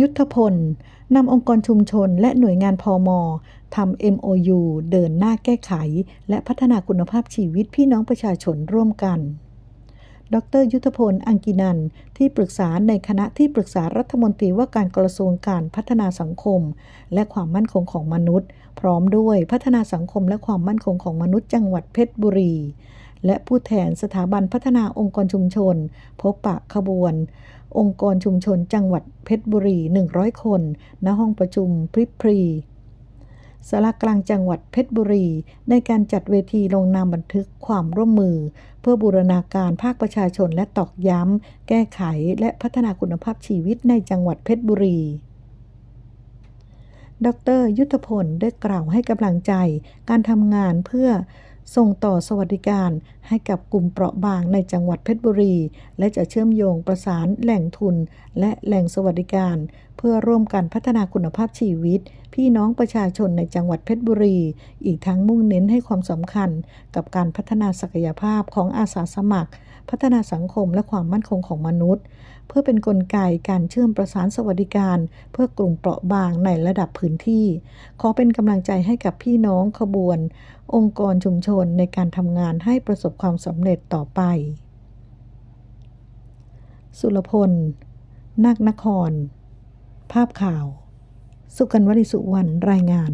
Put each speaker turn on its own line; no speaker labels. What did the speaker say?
ยุทธพลนำองค์กรชุมชนและหน่วยงานพอมทำ MOU เดินหน้าแก้ไข และพัฒนาคุณภาพชีวิตพี่น้องประชาชนร่วมกัน ดร ยุทธพล อังกินัน ที่ปรึกษาในคณะที่ปรึกษารัฐมนตรีว่าการกระทรวงการพัฒนาสังคม และความมั่นคงของมนุษย์ พร้อมด้วยพัฒนาสังคมและความมั่นคงของมนุษย์จังหวัดเพชรบุรี และผู้แทนสถาบันพัฒนาองค์กรชุมชน พบปะขบวน องค์กรชุมชนจังหวัดเพชรบุรี 100 คน ณ ห้องประชุมพริพรีสารกลางจังหวัดเพชรบุรี ในการจัดเวทีลงนามบันทึกความร่วมมือ เพื่อบูรณาการภาคประชาชนและตอกย้ำ แก้ไขและพัฒนาคุณภาพชีวิตในจังหวัดเพชรบุรี ดร ยุทธพลได้กล่าวให้กำลังใจการทำงานเพื่อ ส่งต่อสวัสดิการให้กับกลุ่มเปราะบางในจังหวัดเพชรบุรี และจะเชื่อมโยงประสานแหล่งทุน และแหล่งสวัสดิการ เพื่อร่วมกันพัฒนาคุณภาพชีวิต พี่น้องประชาชนในจังหวัดเพชรบุรี อีกทั้งมุ่งเน้นให้ความสำคัญ กับการพัฒนาศักยภาพของอาสาสมัคร พัฒนาสังคมและความมั่นคงของมนุษย์ เพื่อเป็นนกลไกการเชื่อมประสานสวัสดิการ เพื่อกลุ่มเปราะบางในระดับพื้นที่ ขอเป็นกำลังใจให้กับพี่น้องขบวนองค์กรชุมชนในการทำงานให้ประสบความสำเร็จต่อไป สุรพลนาคนคร ภาพข่าว สุกันวริสุวรรณรายงาน